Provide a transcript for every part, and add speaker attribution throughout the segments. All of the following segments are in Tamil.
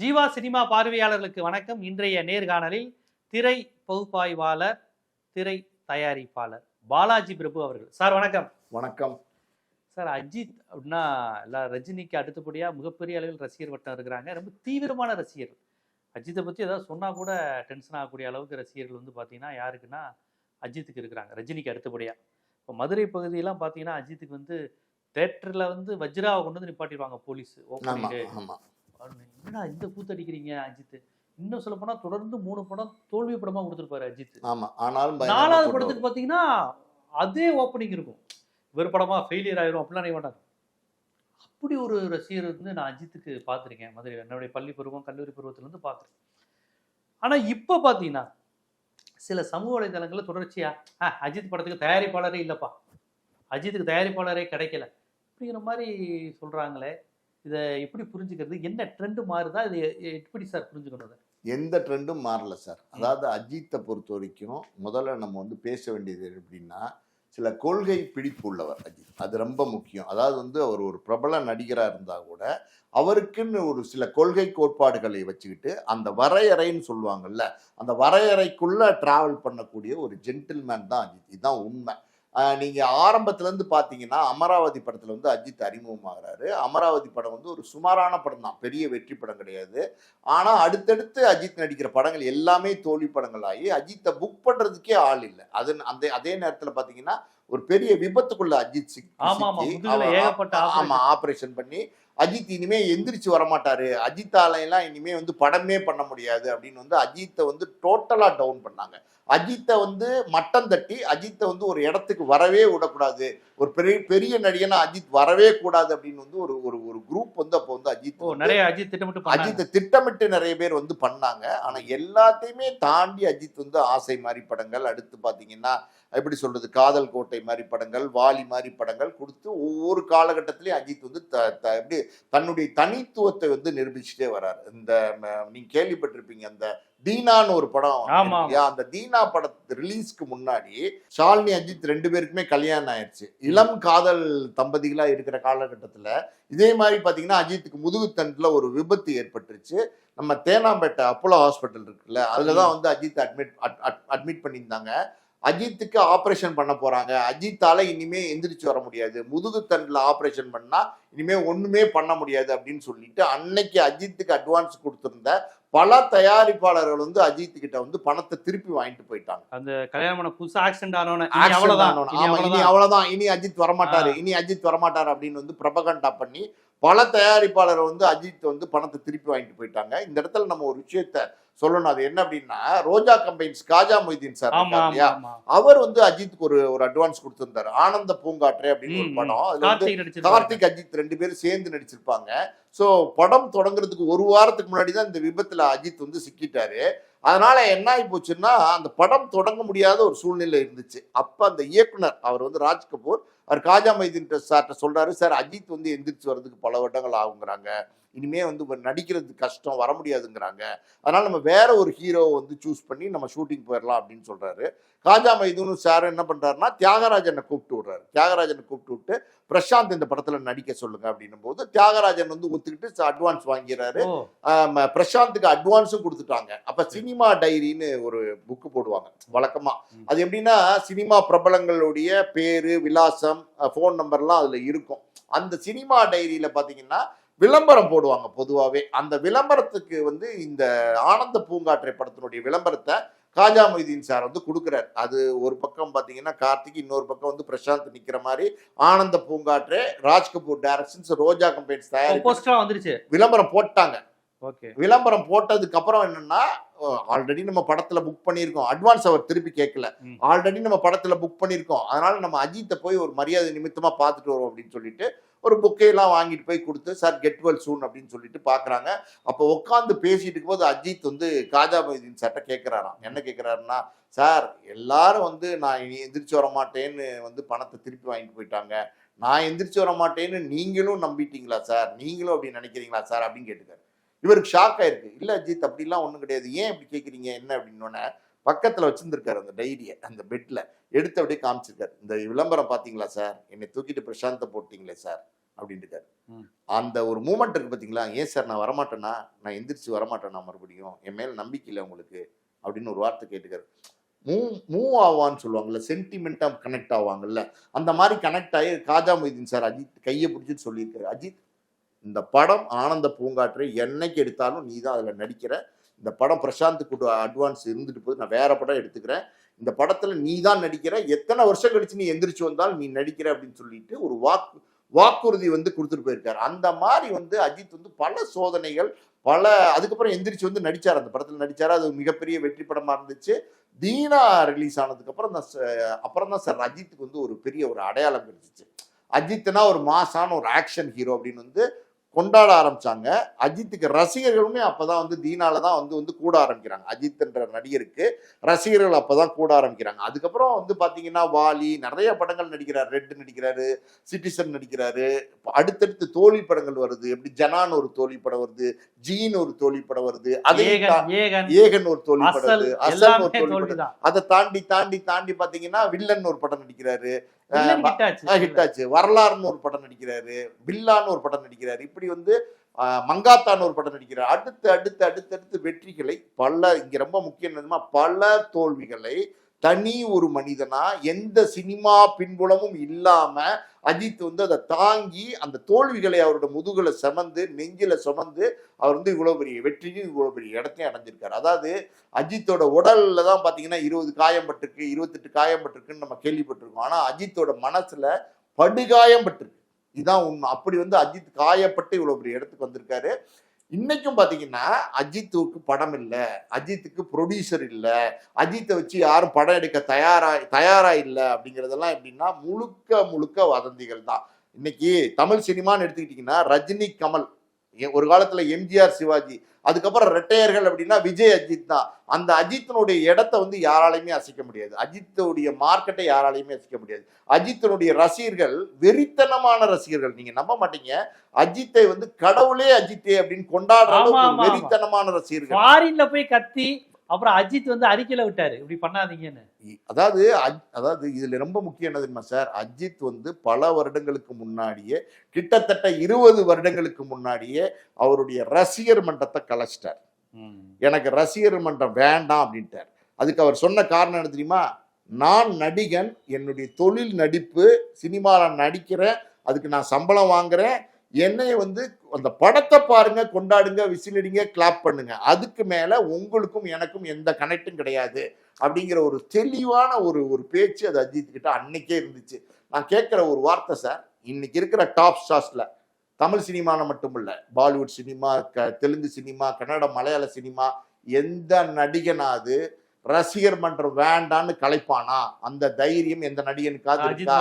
Speaker 1: ஜீவா சினிமா பார்வையாளர்களுக்கு வணக்கம். இன்றைய நேர்காணலில் திரை பகுப்பாய்வாளர் திரை தயாரிப்பாளர் பாலாஜி பிரபு அவர்கள். சார் வணக்கம்.
Speaker 2: வணக்கம்.
Speaker 1: சார் அஜித் அப்படின்னா எல்லா ரஜினிக்கு அடுத்தபடியாக மிகப்பெரிய அளவில் ரசிகர் வட்டம் இருக்கிறாங்க. ரொம்ப தீவிரமான ரசிகர். அஜித்தை பற்றி ஏதாவது சொன்னால் கூட டென்ஷன் ஆகக்கூடிய அளவுக்கு ரசிகர்கள் வந்து பார்த்தீங்கன்னா யாருக்குன்னா அஜித்துக்கு இருக்கிறாங்க. ரஜினிக்கு அடுத்தபடியாக இப்போ மதுரை பகுதியெல்லாம் பார்த்தீங்கன்னா அஜித்துக்கு வந்து தேட்டரில் வந்து வஜ்ராவை கொண்டு வந்து நிப்பாட்டிடுவாங்க போலீஸ்.
Speaker 2: ஆமா.
Speaker 1: என்னடா இந்த கூத்தடிக்கிறீங்க அஜித்? இன்னும் சொல்ல போனா தொடர்ந்து மூணு படம் தோல்வி படமா கொடுத்துருப்பாரு அஜித்.
Speaker 2: ஆமா ஆனாலும்
Speaker 1: நாலாவது படத்துக்கு பாத்தீங்கன்னா அதே ஓப்பனிங் இருக்கும். இவர் படமா ஃபெயிலியர் ஆயிரும் அப்படிலாம் நினைக்க மாட்டாங்க அப்படி ஒரு ரசிகர் வந்து நான் அஜித்துக்கு பார்த்துருக்கேன். மதுரை என்னுடைய பள்ளி பருவம் கல்லூரி பருவத்துல இருந்து பார்த்துருக்கேன். ஆனா இப்போ பாத்தீங்கன்னா சில சமூக வலைதளங்கள்ல தொடர்ச்சியா "ஆ, அஜித் படத்துக்கு தயாரிப்பாளரே இல்லப்பா. அஜித்துக்கு தயாரிப்பாளரே கிடைக்கல. அப்படிங்கிற மாதிரி சொல்றாங்களே இதை எப்படி புரிஞ்சுக்கிறது? என்ன ட்ரெண்ட் மாறுதா? இது எப்படி சார் புரிஞ்சுக்கணும்?
Speaker 2: எந்த ட்ரெண்டும் மாறல சார் அதாவது அஜித்தை பொறுத்த வரைக்கும் முதல்ல நம்ம வந்து பேச வேண்டியது எப்படின்னா சில கொள்கை பிடிப்பு உள்ளவர் அஜித். அது ரொம்ப முக்கியம். அதாவது வந்து அவர் ஒரு பிரபல நடிகராக இருந்தால் கூட அவருக்குன்னு ஒரு சில கொள்கை கோட்பாடுகளை வச்சுக்கிட்டு அந்த வரையறைன்னு சொல்லுவாங்கல்ல அந்த வரையறைக்குள்ள டிராவல் பண்ணக்கூடிய ஒரு ஜென்டில்மேன் தான் அஜித். இதுதான் உண்மை. ஆஹ் நீங்க ஆரம்பத்துல இருந்து பாத்தீங்கன்னா அமராவதி படத்துல வந்து அஜித் அறிமுகமாகிறாரு. அமராவதி படம் வந்து ஒரு சுமாரான படம் தான். பெரிய வெற்றி படம் கிடையாது. ஆனா அடுத்தடுத்து அஜித் நடிக்கிற படங்கள் எல்லாமே தோல்வி படங்கள் ஆகி அஜித்தை புக் பண்றதுக்கே ஆள் இல்லை. அது அந்த அதே நேரத்துல பாத்தீங்கன்னா ஒரு பெரிய விபத்துக்குள்ள அஜித்
Speaker 1: ஏகப்பட்ட
Speaker 2: ஆமா ஆபரேஷன் பண்ணி அஜித் இனிமே எந்திரிச்சு வரமாட்டாரு. அஜித்தால எல்லாம் இனிமே வந்து படமே பண்ண முடியாது அப்படின்னு வந்து அஜித்தை வந்து டோட்டலா டவுன் பண்ணாங்க. அஜித்தை வந்து மட்டம் தட்டி அஜித்தை வந்து ஒரு இடத்துக்கு வரவே விடக்கூடாது. ஒரு பெரிய பெரிய நடிகனா அஜித் வரவே கூடாது அப்படின்னு வந்து ஒரு ஒரு ஒரு குரூப் வந்து அப்போ வந்து அஜித்
Speaker 1: நிறைய அஜித் திட்டமிட்டு
Speaker 2: அஜித்தை திட்டமிட்டு நிறைய பேர் வந்து பண்ணாங்க. ஆனா எல்லாத்தையுமே தாண்டி அஜித் வந்து ஆசை மாதிரி படங்கள் அடுத்து பாத்தீங்கன்னா எப்படி சொல்றது காதல் கோட்டை மாதிரி படங்கள் வாலி மாதிரி படங்கள் கொடுத்து ஒவ்வொரு காலகட்டத்திலயும் அஜித் வந்து எப்படி தன்னுடைய தனித்துவத்தை வந்து நிரூபிச்சுட்டே வர்றாரு இந்த நீங்க கேள்விப்பட்டிருப்பீங்க அந்த தீனான்னு ஒரு படம்? அந்த தீனா படத்து ரிலீஸ்க்கு முன்னாடி ஷாலினி அஜித் ரெண்டு பேருக்குமே கல்யாணம் ஆயிடுச்சு இளம் காதல் தம்பதிகளா இருக்கிற காலகட்டத்துல இதே மாதிரி பாத்தீங்கன்னா அஜித்துக்கு முதுகுத்தண்டுல ஒரு விபத்து ஏற்பட்டுருச்சு. நம்ம தேனாம்பேட்டை அப்போலோ ஹாஸ்பிட்டல் இருக்குல்ல அதுலதான் வந்து அஜித் அட்மிட் அட்மிட் பண்ணியிருந்தாங்க. அஜித்துக்கு ஆபரேஷன் பண்ண போறாங்க. அஜித்தால இனிமே எந்திரிச்சு வர முடியாது. முதுகுத்தண்டுல ஆபரேஷன் பண்ணா இனிமே ஒண்ணுமே பண்ண முடியாது அப்படின்னு சொல்லிட்டு அன்னைக்கு அஜித்துக்கு அட்வான்ஸ் கொடுத்திருந்த பல தயாரிப்பாளர்கள் வந்து அஜித் கிட்ட வந்து பணத்தை திருப்பி வாங்கிட்டு போயிட்டாங்க.
Speaker 1: அந்த கல்யாணம் புதுசா ஆக்சிடென்ட் ஆனவன அவ்வளவுதான். இனி
Speaker 2: ஆமா, இனி
Speaker 1: அவ்வளவுதான்.
Speaker 2: அவ்வளவுதான். இனி அஜித் வரமாட்டாரு. இனி அஜித் வரமாட்டாரு அப்படின்னு வந்து பிரபகண்டா பண்ணி பல தயாரிப்பாளர் வந்து அஜித் வந்து பணத்தை திருப்பி வாங்கிட்டு போயிட்டாங்க. இந்த இடத்துல நம்ம ஒரு விஷயத்த சொல்லணும். அது என்ன அப்படின்னா ரோஜா கம்பைன்ஸ் காஜா மொய்தீன் சார் இல்லையா? அவர் வந்து அஜித்துக்கு ஒரு ஒரு அட்வான்ஸ் கொடுத்திருந்தாரு. ஆனந்த பூங்காற்றே அப்படின்னு ஒரு படம். அதுல வந்து
Speaker 1: கார்த்திக்
Speaker 2: அஜித் ரெண்டு பேரும் சேர்ந்து நடிச்சிருப்பாங்க. சோ படம் தொடங்குறதுக்கு ஒரு வாரத்துக்கு முன்னாடி தான் இந்த விபத்துல அஜித் வந்து சிக்கிட்டாரு. அதனால என்ன ஆகி போச்சுன்னா அந்த படம் தொடங்க முடியாத ஒரு சூழ்நிலை இருந்துச்சு. அப்ப அந்த இயக்குனர் அவர் வந்து ராஜ் கபூர் அவர் காஜா மைதீன் சார்கிட்ட சொல்கிறாரு சார் அஜித் வந்து எந்திரிச்சு வர்றதுக்கு பல வருடங்கள் ஆகுங்கிறாங்க. இனிமே வந்து நடிக்கிறது கஷ்டம் வர முடியாதுங்கிறாங்க. அதனால நம்ம வேற ஒரு ஹீரோவை வந்து சூஸ் பண்ணி நம்ம ஷூட்டிங் போயிடலாம் அப்படின்னு சொல்றாரு. காஜா மைதூன் சார் என்ன பண்றாருன்னா தியாகராஜனை கூப்பிட்டு விடுறாரு. தியாகராஜனை கூப்பிட்டு விட்டு பிரசாந்த் இந்த படத்துல நடிக்க சொல்லுங்க அப்படின்னும் போது தியாகராஜன் வந்து ஒத்துக்கிட்டு அட்வான்ஸ் வாங்கிறாரு. பிரசாந்துக்கு அட்வான்ஸும் கொடுத்துட்டாங்க. அப்ப சினிமா டைரின்னு ஒரு புக்கு போடுவாங்க வழக்கமா. அது எப்படின்னா சினிமா பிரபலங்களுடைய பேரு விலாசம் ஃபோன் நம்பர்லாம் அதுல இருக்கும். அந்த சினிமா டைரியில பாத்தீங்கன்னா விளம்பரம் போடுவாங்க பொதுவாகவே அந்த விளம்பரத்துக்கு வந்து இந்த ஆனந்த பூங்காற்றை படத்தினுடைய விளம்பரத்தை காஜா மொய்தீன் சார் வந்து கொடுக்குறாரு. அது ஒரு பக்கம் பார்த்தீங்கன்னா கார்த்திக் இன்னொரு பக்கம் வந்து பிரசாந்த் நிக்கிற மாதிரி ஆனந்த பூங்காற்றே ராஜ் கபூர் டைரக்ஷன்ஸ் ரோஜா கம்பெனிஸ் தயாரிப்பு
Speaker 1: வந்துருச்சு.
Speaker 2: விளம்பரம் போட்டாங்க. விளம்பரம் போட்டதுக்கு அப்புறம் என்னன்னா ஆல்ரெடி நம்ம படத்துல புக் பண்ணியிருக்கோம். அட்வான்ஸ் அவர் திருப்பி கேட்கல. ஆல்ரெடி நம்ம படத்துல புக் பண்ணியிருக்கோம். அதனால நம்ம அஜித்தை போய் ஒரு மரியாதை நிமித்தமா பார்த்துட்டு வரோம் அப்படின்னு சொல்லிட்டு ஒரு புக்கையெல்லாம் வாங்கிட்டு போய் கொடுத்து சார் கெட் வெல் சூன் அப்படின்னு சொல்லிட்டு பாக்குறாங்க அப்போ உட்காந்து பேசிட்டு இருக்கும்போது அஜித் வந்து காஜா மொய்தீன் சார்ட்ட கேட்கிறாராம் என்ன கேட்கிறாருன்னா சார் எல்லாரும் வந்து நான் இனி எந்திரிச்சு வர மாட்டேன்னு வந்து பணத்தை திருப்பி வாங்கிட்டு போயிட்டாங்க. நான் எந்திரிச்சு வர மாட்டேன்னு நீங்களும் நம்பிட்டீங்களா சார் நீங்களும் அப்படி நினைக்கிறீங்களா சார் அப்படின்னு கேட்டுக்காரு. இவருக்கு ஷாக் ஆயிருக்கு. இல்ல அஜித் அப்படிலாம் ஒண்ணும் கிடையாது. ஏன் இப்படி கேக்குறீங்க? என்ன? அப்படின்னோடனே பக்கத்துல வச்சிருந்திருக்காரு அந்த டைரியை அந்த பெட்ல எடுத்து அப்படியே காமிச்சிருக்காரு. இந்த விளம்பரம் பாத்தீங்களா சார் என்னை தூக்கிட்டு பிரசாந்த போட்டீங்களே சார்
Speaker 1: ம்.
Speaker 2: அந்த ஒரு மூமெண்ட் இருக்கு பாத்தீங்களா? ஏன் சார் நான் வரமாட்டேனா? நான் எந்திரிச்சு வரமாட்டேனா மறுபடியும்? என் மேல நம்பிக்கை இல்லை உங்களுக்கு. அப்படின்னு ஒரு வார்த்தை கேட்டுக்காரு. மூவ் மூவ் ஆவான்னு சொல்லுவாங்கல்ல சென்டிமெண்டா கனெக்ட் ஆவாங்கல்ல. அந்த மாதிரி கனெக்ட் ஆகி காஜா மொய்தீன் சார் அஜித் கையை பிடிச்சிட்டு சொல்லியிருக்காரு. அஜித் இந்த படம் ஆனந்த பூங்காற்றை என்னைக்கு எடுத்தாலும் நீ தான் அதில் நடிக்கிற. இந்த படம் பிரசாந்த் அட்வான்ஸ் இருந்துட்டு போது நான் வேற படம் எடுத்துக்கிறேன். இந்த படத்தில் நீ தான் நடிக்கிற. எத்தனை வருஷம் கழிச்சு நீ எந்திரிச்சு வந்தாலும் நீ நடிக்கிற அப்படின்னு சொல்லிட்டு ஒரு வாக்கு வாக்குறுதி வந்து கொடுத்துட்டு போயிருக்காரு. அந்த மாதிரி வந்து அஜித் வந்து பல சோதனைகள் பல அதுக்கப்புறம் எந்திரிச்சு வந்து நடித்தார் அந்த படத்தில் நடித்தார் அது மிகப்பெரிய வெற்றி படமாக இருந்துச்சு. தீனா ரிலீஸ் ஆனதுக்கப்புறம் தான் ச- அப்புறம் தான் சார் அஜித்துக்கு வந்து ஒரு பெரிய ஒரு அடையாளம் கிடைச்சிச்சு. அஜித்னா ஒரு மாசான ஒரு ஆக்ஷன் ஹீரோ அப்படின்னு வந்து கொண்டாட ஆரம்பிச்சாங்க. அஜித்துக்கு ரசிகர்களுமே அப்பதான் வந்து தீனால தான் வந்து வந்து கூட ஆரம்பிக்கிறாங்க. அஜித் என்ற நடிகருக்கு ரசிகர்கள் அப்பதான் கூட ஆரம்பிக்கிறாங்க. அதுக்கப்புறம் வந்து பாத்தீங்கன்னா வாலி நிறைய படங்கள் நடிக்கிறார். ரெட் நடிக்கிறாரு சிட்டிசன் நடிக்கிறாரு. அடுத்தடுத்து தோல்வி படங்கள் வருது. எப்படி ஜனான் ஒரு தோல்வி படம் வருது ஜீன் ஒரு தோல்வி படம் வருது. அதே
Speaker 1: ஏகன்
Speaker 2: ஒரு தோல்வி படம் வருது. அசல் ஒரு தோல்வி படம். அதை தாண்டி தாண்டி தாண்டி பாத்தீங்கன்னா வில்லன் ஒரு படம் நடிக்கிறாரு.
Speaker 1: வில்லன் hit ஆச்சு
Speaker 2: ஹிட் ஆச்சு வரலாறுன்னு ஒரு படம் நடிக்கிறாரு பில்லான்னு ஒரு படம் நடிக்கிறாரு இப்படி வந்து மங்காத்தான்னு ஒரு படம் நடிக்கிறார். அடுத்து அடுத்து அடுத்தடுத்து வெற்றிகளை பல இங்க ரொம்ப முக்கியம் என்னதுமா பல தோல்விகளை தனி ஒரு மனிதனா எந்த சினிமா பின்புலமும் இல்லாம அஜித் வந்து அதை தாங்கி அந்த தோல்விகளை அவரோட முதுகில் சுமந்து நெஞ்சில் சுமந்து அவர் வந்து இவ்வளோ பெரிய வெற்றியும் இவ்வளோ பெரிய இடத்தையும் அடைஞ்சிருக்காரு. அதாவது அஜித்தோட உடலில் தான் பார்த்தீங்கன்னா இருபது காயம் பட்டிருக்கு இருபத்தெட்டு காயம் பட்டிருக்குன்னு நம்ம கேள்விப்பட்டிருக்கோம். ஆனால் அஜித்தோட மனசில் படுகாயம் பட்டிருக்கு இதுதான் உண்மை. அப்படி வந்து அஜித் காயப்பட்டு இவ்வளோ பெரிய இடத்துக்கு வந்திருக்காரு. இன்னைக்கும் பாத்தீங்கன்னா அஜித்துக்கு படம் இல்லை. அஜித்துக்கு ப்ரொடியூசர் இல்லை. அஜித்தை வச்சு யாரும் படம் எடுக்க தயாரா தயாரா இல்லை அப்படிங்கிறதெல்லாம் எப்படின்னா முழுக்க முழுக்க வதந்திகள் தான் இன்னைக்கு தமிழ் சினிமான்னு எடுத்துக்கிட்டிங்கன்னா ரஜினி கமல். ஒரு காலத்துல எம்ஜிஆர் சிவாஜி அதுக்கப்புறம் ரெட்டையர்கள் அப்படின்னா விஜய் அஜித் தான். அந்த அஜித்தினுடைய இடத்த வந்து யாராலையுமே அசைக்க முடியாது. அஜித்துடைய மார்க்கெட்டை யாராலையுமே அசைக்க முடியாது. அஜித்தினுடைய ரசிகர்கள் வெறித்தனமான ரசிகர்கள். நீங்க நம்ப மாட்டீங்க. அஜித்தை வந்து கடவுளே அஜித்தே அப்படின்னு கொண்டாடுற. வெறித்தனமான ரசிகர்கள்.
Speaker 1: ஃபாரின்ல போய் கத்தி அப்புறம் அஜித் வந்து அறிக்கையில விட்டாரு. இப்படி பண்ணாதீங்கன்னு.
Speaker 2: அதாவது அதாவது இதுல ரொம்ப முக்கியம் என்ன தெரியுமா சார்? அஜித் வந்து பல வருடங்களுக்கு முன்னாடியே கிட்டத்தட்ட இருபது வருடங்களுக்கு முன்னாடியே அவருடைய ரசிகர் மன்றத்தை கலைச்சிட்டார். எனக்கு ரசிகர் மன்றம் வேண்டாம் அப்படின்ட்டார். அதுக்கு அவர் சொன்ன காரணம் என்ன தெரியுமா? நான் நடிகன் என்னுடைய தொழில் நடிப்பு சினிமாவில் நடிக்கிறேன் அதுக்கு நான் சம்பளம் வாங்குறேன் என்னைய வந்து அந்த படத்தை பாருங்க கொண்டாடுங்க விசிலடிங்க கிளாப் பண்ணுங்க. அதுக்கு மேல உங்களுக்கும் எனக்கும் எந்த கனெக்டும் கிடையாது அப்படிங்கிற ஒரு தெளிவான ஒரு ஒரு பேச்சு அது அஜித் கிட்ட அன்னைக்கே இருந்துச்சு. நான் கேட்குற ஒரு வார்த்தை சார் இன்னைக்கு இருக்கிற டாப் ஸ்டார்ஸ்ல தமிழ் சினிமான மட்டும் இல்லை பாலிவுட் சினிமா க தெலுங்கு சினிமா கன்னட மலையாள சினிமா எந்த நடிகனாவது ரசிகர் மன்றம் வேண்டான்னு கலைப்பானா? அந்த தைரியம் எந்த நடிகனுக்காவது
Speaker 1: அஜித்
Speaker 2: இருக்கா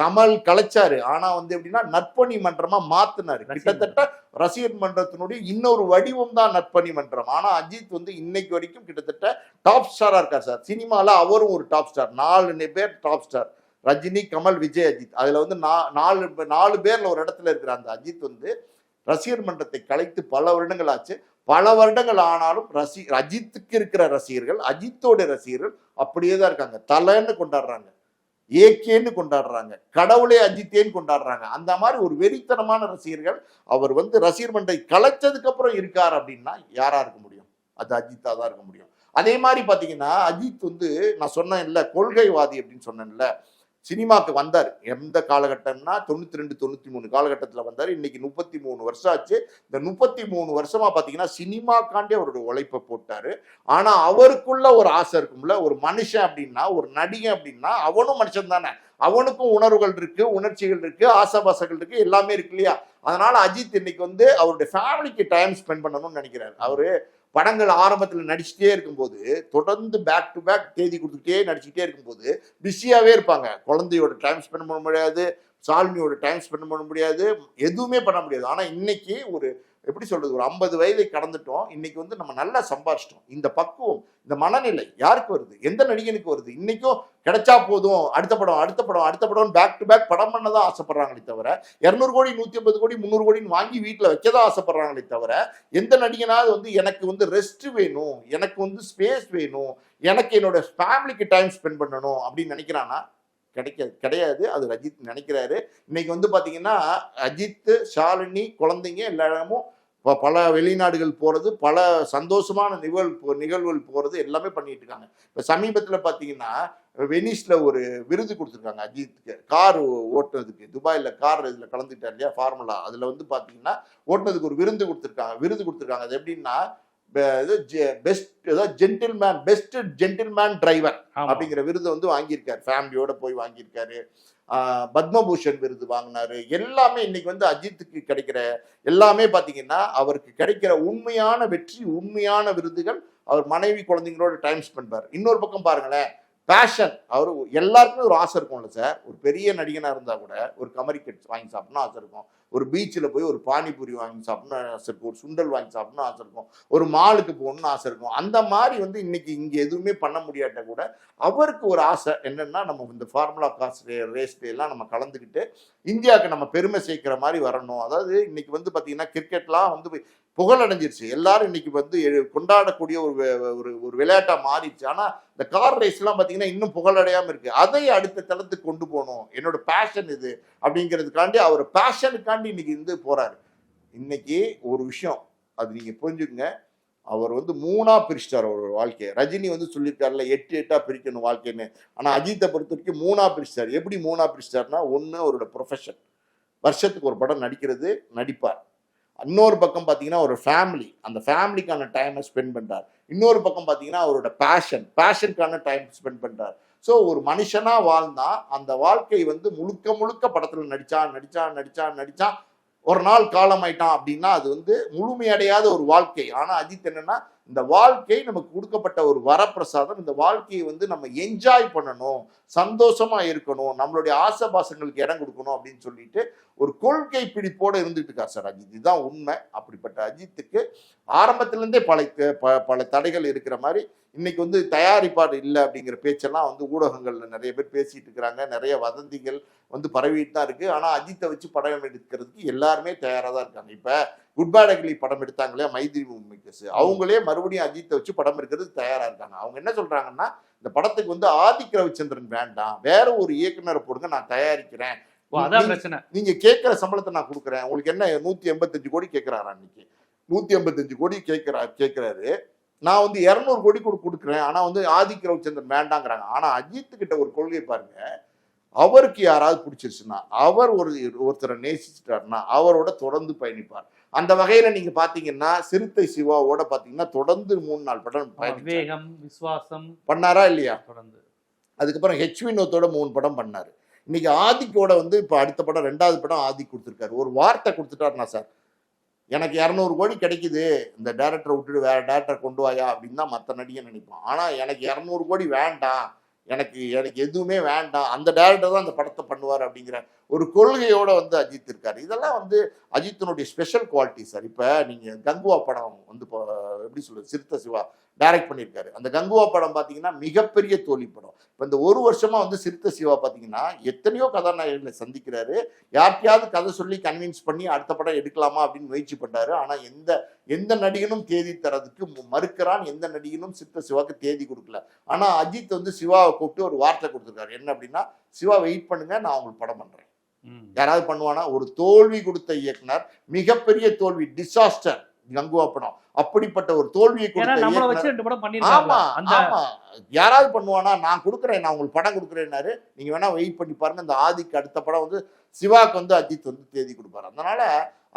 Speaker 2: கமல் கலைச்சாரு. ஆனா வந்து எப்படின்னா நற்பணி மன்றமா மாத்துனாரு. கிட்டத்தட்ட ரசிகர் மன்றத்தினுடைய இன்னொரு வடிவம் தான் நற்பணி மன்றம். ஆனா அஜித் வந்து இன்னைக்கு வரைக்கும் கிட்டத்தட்ட டாப் ஸ்டாரா இருக்கார் சார். சினிமால அவரும் ஒரு டாப் ஸ்டார் நாலு பேர் டாப் ஸ்டார் ரஜினி கமல் விஜய் அஜித். அதுல வந்து நாலு நாலு பேர்ல ஒரு இடத்துல இருக்கிற அந்த அஜித் வந்து ரசிகர் மன்றத்தை கலைத்து பல வருடங்கள் ஆச்சு. பல வருடங்கள் ஆனாலும் ரசி அஜித்துக்கு இருக்கிற ரசிகர்கள் அஜித்தோட ரசிகர்கள் அப்படியே தான் இருக்காங்க. தலைன்னு கொண்டாடுறாங்க. ஏகேன்னு கொண்டாடுறாங்க. கடவுளே அஜித்தேன்னு கொண்டாடுறாங்க. அந்த மாதிரி ஒரு வெறித்தனமான ரசிகர்கள் அவர் வந்து ரசிகர் மன்றை கலைச்சதுக்கு அப்புறம் இருக்கார் அப்படின்னா யாரா இருக்க முடியும்? அது அஜித்தா தான் இருக்க முடியும். அதே மாதிரி பார்த்தீங்கன்னா அஜித் வந்து நான் சொன்னேன் இல்லை கொள்கைவாதி அப்படின்னு சொன்னேன்ல சினிமாக்கு வந்தார். எந்த காலகட்டம்னா தொண்ணூத்தி ரெண்டு தொண்ணூத்தி மூணு காலகட்டத்தில் வந்தார். இன்னைக்கு முப்பத்தி மூணு வருஷம் ஆச்சு. இந்த முப்பத்தி மூணு வருஷமா பார்த்தீங்கன்னா சினிமாக்காண்டே அவருடைய உழைப்பை போட்டார். ஆனா அவருக்குள்ள ஒரு ஆசை இருக்கும்ல. ஒரு மனுஷன் அப்படின்னா ஒரு நடிகன் அப்படின்னா அவனும் மனுஷன் தானே. அவனுக்கும் உணர்வுகள் இருக்கு உணர்ச்சிகள் இருக்கு ஆசாபாசங்கள் இருக்கு எல்லாமே இருக்கு இல்லையா? அதனால அஜித் இன்னைக்கு வந்து அவருடைய ஃபேமிலிக்கு டைம் ஸ்பெண்ட் பண்ணணும்னு நினைக்கிறாரு. அவரு படங்கள் ஆரம்பத்தில் நடிச்சுட்டே இருக்கும்போது தொடர்ந்து பேக் டு பேக் தேதி கொடுத்துட்டே நடிச்சுட்டே இருக்கும்போது பிஸியாகவே இருப்பாங்க. குழந்தையோட டைம் ஸ்பெண்ட் பண்ண முடியாது சாலினியோட டைம் ஸ்பெண்ட் பண்ண முடியாது எதுவுமே பண்ண முடியாது. ஆனால் இன்னைக்கு ஒரு எப்படி சொல்றது ஒரு ஐம்பது வயதை கடந்துட்டோம். இன்னைக்கு வந்து நம்ம நல்லா சம்பாரிச்சிட்டோம். இந்த பக்குவம் இந்த மனநிலை யாருக்கு வருது? எந்த நடிகனுக்கு வருது? இன்னைக்கும் கிடைச்சா போதும் அடுத்த படம் அடுத்த படம் அடுத்த படம் பேக் டு பேக் படம் பண்ண தான் ஆசைப்படுறாங்களே தவிர இரநூறு கோடி நூத்தி ஐம்பது கோடி முந்நூறு கோடின்னு வாங்கி வீட்டில் வைக்க தான் ஆசைப்படுறாங்களே தவிர எந்த நடிகனாவது வந்து எனக்கு வந்து ரெஸ்ட் வேணும் எனக்கு வந்து ஸ்பேஸ் வேணும் எனக்கு என்னோட ஃபேமிலிக்கு டைம் ஸ்பெண்ட் பண்ணணும் அப்படின்னு நினைக்கிறான்னா கிடைக்க கிடையாது. அது ரஜித் நினைக்கிறாரு. இன்னைக்கு வந்து பார்த்தீங்கன்னா அஜித் ஷாலினி குழந்தைங்க எல்லா இடமும் ப- பல வெளிநாடுகள் போகிறது பல சந்தோஷமான நிகழ்வு நிகழ்வுகள் போகிறது எல்லாமே பண்ணிட்டு இருக்காங்க. இப்போ சமீபத்தில் பார்த்தீங்கன்னா வெனிஸில் ஒரு விருது கொடுத்துருக்காங்க அஜித்துக்கு. கார் ஓட்டுனதுக்கு. துபாயில் கார் இதில் கலந்துக்கிட்டார் இல்லையா ஃபார்முலா. அதில் வந்து பார்த்தீங்கன்னா ஓட்டுனதுக்கு ஒரு விருது கொடுத்துருக்காங்க விருது கொடுத்துருக்காங்க. அது எப்படின்னா பெஸ்ட் ஏதாவது ஜென்டில்மேன் பெஸ்ட் ஜென்டில்மேன் டிரைவர். அப்படிங்கிற விருது வந்து வாங்கியிருக்காரு. ஃபேமிலியோட போய் வாங்கியிருக்காரு. பத்மபூஷன் விருது வாங்கினாரு. எல்லாமே இன்னைக்கு வந்து அஜித்துக்கு கிடைக்கிற எல்லாமே பாத்தீங்கன்னா அவருக்கு கிடைக்கிற உண்மையான வெற்றி உண்மையான விருதுகள் அவர் மனைவி குழந்தைங்களோட டைம் ஸ்பெண்ட் பாரு இன்னொரு பக்கம் பாருங்களேன். பேஷன் அவர் எல்லாருக்குமே ஒரு ஆசை இருக்கும்ல சார். ஒரு பெரிய நடிகனா இருந்தா கூட ஒரு கமரி கட்ஸ் வாங்கி சாப்பிடணும் ஆசை இருக்கும். ஒரு பீச்சில் போய் ஒரு பானிபூரி வாங்கி சாப்பிடணும் ஆசை இருக்கும். ஒரு சுண்டல் வாங்கி சாப்பிடணும் ஆசை இருக்கும். ஒரு மாலுக்கு போகணும்னு ஆசை இருக்கும். அந்த மாதிரி வந்து இன்னைக்கு இங்கே எதுவுமே பண்ண முடியாட்ட கூட அவருக்கு ஒரு ஆசை என்னன்னா நம்ம இந்த ஃபார்முலா காஸ் ரேஸ் எல்லாம் நம்ம கலந்துக்கிட்டு இந்தியாவுக்கு நம்ம பெருமை சேர்க்கிற மாதிரி வரணும். அதாவது இன்னைக்கு வந்து பார்த்தீங்கன்னா கிரிக்கெட்லாம் வந்து புகழடைஞ்சிருச்சு. எல்லாரும் இன்னைக்கு வந்து கொண்டாடக்கூடிய ஒரு ஒரு ஒரு விளையாட்டாக மாறிடுச்சு. ஆனால் இந்த கார் ரேஸ்லாம் பார்த்தீங்கன்னா இன்னும் புகழடையாம இருக்கு. அதை அடுத்த தளத்துக்கு கொண்டு போகணும். என்னோட பேஷன் இது அப்படிங்கிறதுக்காண்டி அவர் பேஷனுக்காண்டி இன்னைக்கு இருந்து போறாரு. இன்னைக்கு ஒரு விஷயம் அது நீங்க புரிஞ்சுக்கங்க. அவர் வந்து மூணா பிரிச்சிட்டார் அவரோட வாழ்க்கையை. ரஜினி வந்து சொல்லிட்டார்ல எட்டு எட்டா பிரிக்கணும் வாழ்க்கைன்னு. ஆனா அஜித்தை பொறுத்த வரைக்கும் மூணா பிரிச்சிட்டார். எப்படி மூணா பிரிச்சிட்டார்னா ஒண்ணு அவரோட ப்ரொஃபஷன் வருஷத்துக்கு ஒரு படம் நடிக்கிறது நடிப்பார். இன்னொரு பக்கம் பார்த்தீங்கன்னா ஒரு ஃபேமிலி அந்த ஃபேமிலிக்கான டைமை ஸ்பெண்ட் பண்ணுறார் இன்னொரு பக்கம் பார்த்தீங்கன்னா அவரோட பேஷன் பேஷனுக்கான டைம் ஸ்பெண்ட் பண்ணுறார் ஸோ ஒரு மனுஷனா வாழ்ந்தா அந்த வாழ்க்கை வந்து முழுக்க முழுக்க படத்துல நடித்தான் நடித்தான் நடித்தான் நடித்தான் ஒரு நாள் காலமாயிட்டான் அப்படின்னா அது வந்து முழுமையடையாத ஒரு வாழ்க்கை. ஆனா அஜித் என்னன்னா இந்த வாழ்க்கை நமக்கு கொடுக்கப்பட்ட ஒரு வரப்பிரசாதம். இந்த வாழ்க்கையை வந்து நம்ம என்ஜாய் பண்ணணும் சந்தோஷமா இருக்கணும் நம்மளுடைய ஆசபாசங்களுக்கு இடம் கொடுக்கணும் அப்படின்னு சொல்லிட்டு ஒரு கொள்கை பிடிப்போட இருந்துட்டு இருக்கார் சார் அஜித். இதுதான் உண்மை. அப்படிப்பட்ட அஜித்துக்கு ஆரம்பத்திலேருந்தே பல பல தடைகள் இருக்கிற மாதிரி இன்னைக்கு வந்து தயாரிப்பாடு இல்லை அப்படிங்கிற பேச்செல்லாம் வந்து ஊடகங்கள்ல நிறைய பேர் பேசிட்டு இருக்கிறாங்க. நிறைய வதந்திகள் வந்து பரவிட்டு தான் இருக்கு. ஆனா அஜித்தை வச்சு படம் எடுக்கிறதுக்கு எல்லாருமே தயாராக தான் இருக்காங்க. இப்போ குட் பேட் அக்லி படம் எடுத்தாங்களே மைத்ரி மேக்கர்ஸ் அவங்களே மறுபடியும் அஜித்தை வச்சு படம் எடுக்கிறதுக்கு தயாரா இருக்காங்க. அவங்க என்ன சொல்றாங்கன்னா இந்த படத்துக்கு வந்து ஆதிக் ரவிச்சந்திரன் வேண்டாம். வேற ஒரு இயக்குனரை போடுங்க நான் தயாரிக்கிறேன். நீங்க-
Speaker 1: பிரச்சனை.
Speaker 2: நீங்க கேட்கிற சம்பளத்தை நான் கொடுக்குறேன். உங்களுக்கு என்ன நூத்தி எண்பத்தஞ்சு கோடி கேட்கிறாரு அன்னைக்கு நூத்தி எண்பத்தஞ்சு கோடி கேட்கிறாரு கேட்கிறாரு. நான் வந்து இரநூறு கோடி கொடு கொடுக்குறேன். ஆனா வந்து ஆதிக் ரவிச்சந்திரன் வேண்டாங்கிறாங்க. ஆனா அஜித் கிட்ட ஒரு கொள்கை பாருங்க. அவருக்கு யாராவது பிடிச்சிருச்சுன்னா அவர் ஒரு ஒருத்தரை நேசிச்சிட்டாருன்னா அவரோட தொடர்ந்து பயணிப்பார். அந்த வகையில நீங்க பாத்தீங்கன்னா சிறுத்தை சிவாவோட பாத்தீங்கன்னா தொடர்ந்து மூணு நாள் படம்.
Speaker 1: விவேகம் விசுவாசம்
Speaker 2: பண்ணாரா இல்லையா?
Speaker 1: தொடர்ந்து.
Speaker 2: அதுக்கப்புறம் ஹெச் வினோத்தோட மூணு படம் பண்ணாரு. இன்னைக்கு ஆதிக்கோட வந்து இப்போ அடுத்த படம் ரெண்டாவது படம் ஆதிக் கொடுத்துருக்காரு. ஒரு வார்த்தை கொடுத்துட்டாருனா சார். எனக்கு இரநூறு கோடி கிடைக்குது. இந்த டேரக்டரை விட்டுட்டு வேற டேரக்டர் கொண்டு வாயா அப்படின்னு தான் மற்ற நடிகை நினைப்பான். ஆனால் எனக்கு இரநூறு கோடி வேண்டாம். எனக்கு எனக்கு எதுவுமே வேண்டாம். அந்த டேரக்டர் தான் அந்த படத்தை பண்ணுவார் அப்படிங்கிற ஒரு கொள்கையோடு வந்து அஜித் இருக்கார். இதெல்லாம் வந்து அஜித்தினுடைய ஸ்பெஷல் குவாலிட்டி சார் இப்போ நீங்கள் கங்குவா படம் வந்து இப்போ எப்படி சொல்கிறது சிறுத்த சிவா டைரக்ட் பண்ணியிருக்காரு. அந்த கங்குவா படம் பார்த்தீங்கன்னா மிகப்பெரிய தோல்வி படம். இப்போ இந்த ஒரு வருஷமாக வந்து சிறுத்த சிவா பார்த்தீங்கன்னா எத்தனையோ கதாநாயகர்களை சந்திக்கிறாரு. யாருக்கையாவது கதை சொல்லி கன்வின்ஸ் பண்ணி அடுத்த படம் எடுக்கலாமா அப்படின்னு முயற்சி பண்ணாரு ஆனால் எந்த எந்த நடிகனும் தேதி தரதுக்கு மறுக்கிறான். எந்த நடிகனும் சித்த சிவாவுக்கு தேதி கொடுக்கல. ஆனால் அஜித் வந்து சிவாவை கூப்பிட்டு ஒரு வார்த்தை கொடுத்துருக்காரு. என்ன அப்படின்னா சிவா வெயிட் பண்ணுங்க நான் உங்களுக்கு படம் பண்றேன். யாராவது பண்ணுவானா? ஒரு தோல்வி கொடுத்த இயக்குனர் மிகப்பெரிய தோல்வி டிசாஸ்டர் கங்குவா படம். அப்படிப்பட்ட ஒரு தோல்வியை கொடுத்த ஆமா ஆமா. யாராவது பண்ணுவானா? நான் கொடுக்குறேன் நான் உங்களுக்கு படம் கொடுக்குறேன்னாரு. நீங்க வேணா வெயிட் பண்ணி பாருங்க இந்த ஆதிக்கு அடுத்த படம் வந்து சிவாக்கு வந்து அஜித் வந்து தேதி கொடுப்பாரு. அதனால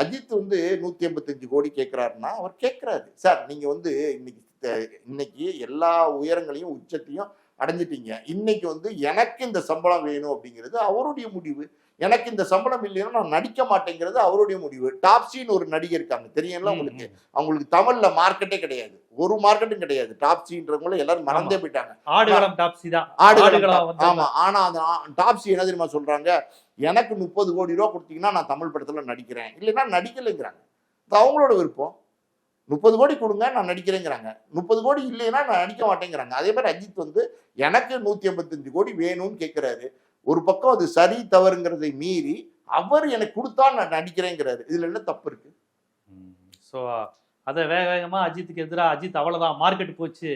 Speaker 2: அஜித் வந்து நூத்தி எண்பத்தஞ்சு கோடி கேட்கிறாருன்னா அவர் கேட்கிறாரு சார் நீங்க வந்து இன்னைக்கு இன்னைக்கு எல்லா உயரங்களையும் உச்சத்தையும் அடைஞ்சிட்டீங்க. இன்னைக்கு வந்து எனக்கு இந்த சம்பளம் வேணும் அப்படிங்கிறது அவருடைய முடிவு. எனக்கு இந்த சம்பளம் இல்லைன்னா நான் நடிக்க மாட்டேங்கிறது அவருடைய முடிவு. டாப்ஸின்னு ஒரு நடிகை இருக்காங்க. தெரியும்ல உங்களுக்கு. அவங்களுக்கு தமிழ்ல மார்க்கெட்டே கிடையாது. ஒரு மார்க்கெட்டும் கிடையாது. டாப்ஸின்றவங்கள எல்லாரும் மறந்தே போயிட்டாங்க.
Speaker 1: ஆடுகளம் டாப்ஸி தான்.
Speaker 2: ஆடுகளம்
Speaker 1: ஆடுகளம்
Speaker 2: top.
Speaker 1: வந்து
Speaker 2: ஆமா. ஆனா அந்த டாப்ஸி என்ன தெரியுமா சொல்றாங்க? எனக்கு முப்பது கோடி ரூபா கொடுத்தீங்கன்னா நான் தமிழ் படத்துல நடிக்கிறேன். இல்லைன்னா நடிக்கலைங்கிறாங்க. அவங்களோட விருப்பம். முப்பது கோடி கொடுங்க நான் நடிக்கிறேங்கிறாங்க. முப்பது கோடி இல்லைன்னா நான் நடிக்க மாட்டேங்கிறாங்க. அதே மாதிரி அஜித் வந்து எனக்கு நூத்தி எண்பத்தஞ்சு கோடி வேணும்னு கேட்கிறாரு ஒரு பக்கம் அது சரி தவறுங்கிறதை மீறி அவர் எனக்கு கொடுத்தா நான் நடிக்கிறேங்கிறாரு. இதுல என்ன தப்பு இருக்கு?
Speaker 1: ஸோ அதை வேக வேகமா அஜித்துக்கு எதிரா அஜித் அவ்வளவுதான் மார்க்கெட் போச்சு.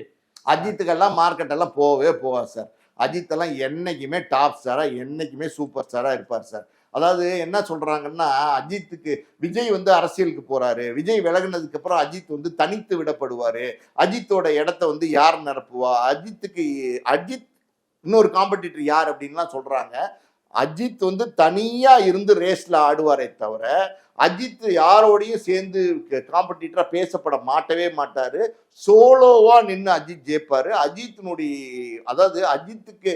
Speaker 2: அஜித்துக்கெல்லாம் மார்க்கெட் எல்லாம் போகவே போகாது சார் அஜித் எல்லாம் என்னைக்குமே டாப் ஸ்டாரா என்னைக்குமே சூப்பர் ஸ்டாரா இருப்பார் சார் அதாவது என்ன சொல்றாங்கன்னா அஜித்துக்கு விஜய் வந்து அரசியலுக்கு போறாரு. விஜய் விலகினதுக்கு அப்புறம் அஜித் வந்து தனித்து விடப்படுவாரு. அஜித்தோட இடத்த வந்து யார் நிரப்புவா? அஜித்துக்கு அஜித் இன்னொரு காம்படிட்டர் யார் அப்படின்லாம் சொல்றாங்க. அஜித் வந்து தனியா இருந்து ரேஸ்ல ஆடுவாரே தவிர அஜித் யாரோடையும் சேர்ந்து காம்படிட்டரா பேசப்பட மாட்டவே மாட்டாரு. சோலோவா நின்று அஜித் ஜெயிப்பாரு. அஜித்தினுடைய அதாவது அஜித்துக்கு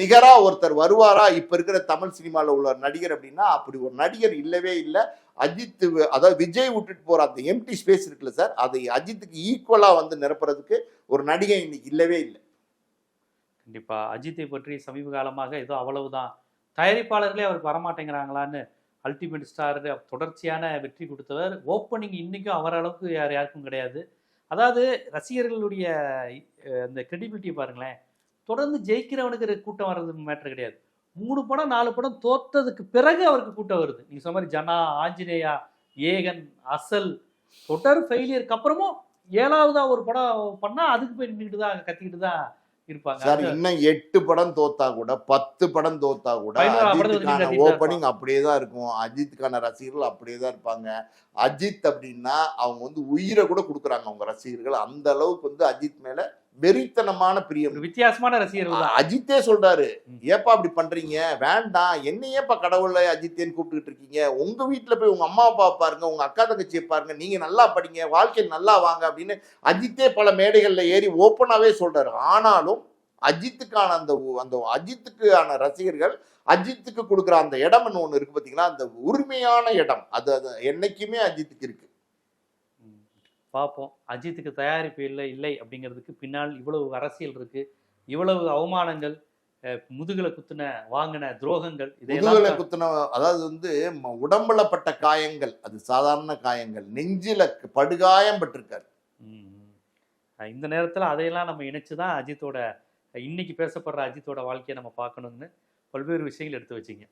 Speaker 2: நிகரா ஒருத்தர் வருவாரா? இப்ப இருக்கிற தமிழ் சினிமால உள்ள நடிகர் அப்படின்னா அப்படி ஒரு நடிகர் இல்லவே இல்லை. அஜித் அதாவது விஜய் விட்டுட்டு போற அந்த எம்டி ஸ்பேஸ் இருக்குல்ல சார் அதை அஜித்துக்கு ஈக்குவலா வந்து நிரப்புறதுக்கு ஒரு நடிகை இன்னைக்கு இல்லவே இல்லை.
Speaker 1: கண்டிப்பா. அஜித்தை பற்றி சமீப காலமாக ஏதோ அவ்வளவுதான். தயாரிப்பாளர்களே அவருக்கு வரமாட்டேங்கிறாங்களான்னு அல்டிமேட் ஸ்டார் தொடர்ச்சியான வெற்றி கொடுத்தவர். ஓப்பனிங் இன்னைக்கும் அவர் அளவுக்கு யார் யாருக்கும் கிடையாது. அதாவது ரசிகர்களுடைய அந்த கிரெடிபிலிட்டி பாருங்களேன். தொடர்ந்து ஜெயிக்கிறவனுக்கு கூட்டம் வர்றது மேட்ரு கிடையாது. மூணு படம் நாலு படம் தோத்ததுக்கு பிறகு அவருக்கு கூட்டம் வருது. நீங்க சொன்ன மாதிரி ஜனா ஆஞ்சநேயா ஏகன் அசல் தொடர் ஃபெயிலியருக்கு அப்புறமும் ஏழாவதா ஒரு படம் பண்ணா அதுக்கு போய் நின்றுட்டு தான் கத்திக்கிட்டு தான் இருப்பாங்க.
Speaker 2: சார் இன்னும் எட்டு படம் தோத்தா கூட பத்து படம் தோத்தா கூட அஜித்துக்கான ஓப்பனிங் அப்படியே தான் இருக்கும். அஜித்துக்கான ரசிகர்கள் அப்படியே தான் இருப்பாங்க. அஜித் அப்படின்னா அவங்க வந்து உயிரை கூட கொடுக்குறாங்க அவங்க ரசிகர்கள். அந்த அளவுக்கு வந்து அஜித் மேல வெறித்தனமான பிரியம்.
Speaker 1: வித்தியாசமான ரசிகர்கள்
Speaker 2: அஜித்தே சொல்றாரு. ஏப்பா அப்படி பண்றீங்க? வேண்டாம். என்ன ஏப்பா கடவுளை அஜித்தேன்னு கூப்பிட்டுக்கிட்டு இருக்கீங்க. உங்க வீட்டுல போய் உங்க அம்மா அப்பா பாருங்க உங்க அக்கா தங்கச்சியை பாருங்க. நீங்க நல்லா படிங்க வாழ்க்கையில் நல்லா வாங்க அப்படின்னு அஜித்தே பல மேடைகள்ல ஏறி ஓப்பனாவே சொல்றாரு. ஆனாலும் அஜித்துக்கான அந்த அந்த அஜித்துக்கான ரசிகர்கள் அஜித்துக்கு கொடுக்குற அந்த இடம்னு ஒண்ணு இருக்கு பாத்தீங்களா? அந்த உரிமையான இடம் அது அது என்னைக்குமே அஜித்துக்கு இருக்கு.
Speaker 1: பார்ப்போம். அஜித்துக்கு தயாரிப்பு இல்லை இல்லை அப்படிங்கிறதுக்கு பின்னால் இவ்வளவு அரசியல் இருக்கு. இவ்வளவு அவமானங்கள் முதுகுல குத்துன வாங்கின துரோகங்கள்
Speaker 2: முதுகுல குத்துன அதாவது வந்து உடம்புல பட்ட காயங்கள் அது சாதாரண காயங்கள் நெஞ்சில படுகாயம் பட்டிருக்காரு
Speaker 1: இந்த நேரத்தில் அதையெல்லாம் நம்ம இணைச்சு தான் அஜித்தோட இன்னைக்கு பேசப்படுற அஜித்தோட வாழ்க்கையை நம்ம பார்க்கணும்னு பல்வேறு விஷயங்கள் எடுத்து வச்சிங்க.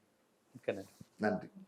Speaker 1: மிக்க நன்றி.
Speaker 2: நன்றி.